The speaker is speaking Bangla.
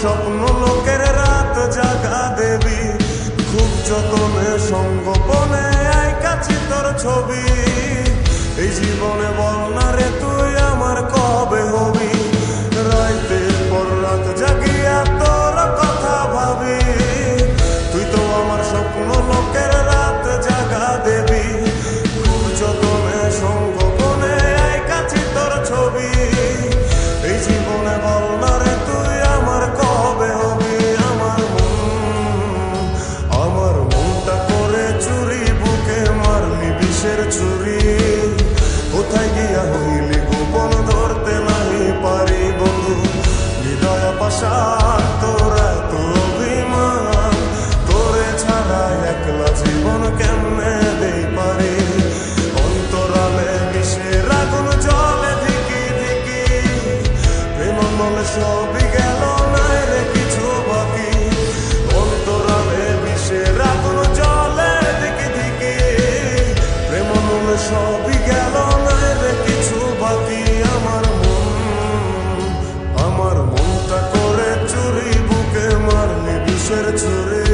স্বপ্ন লোকের রাত জাগা দেবী। খুব যতনে সঙ্গপনে কাছে তোর ছবি। এই জীবনে বল না রে তুই ser to ser zurück.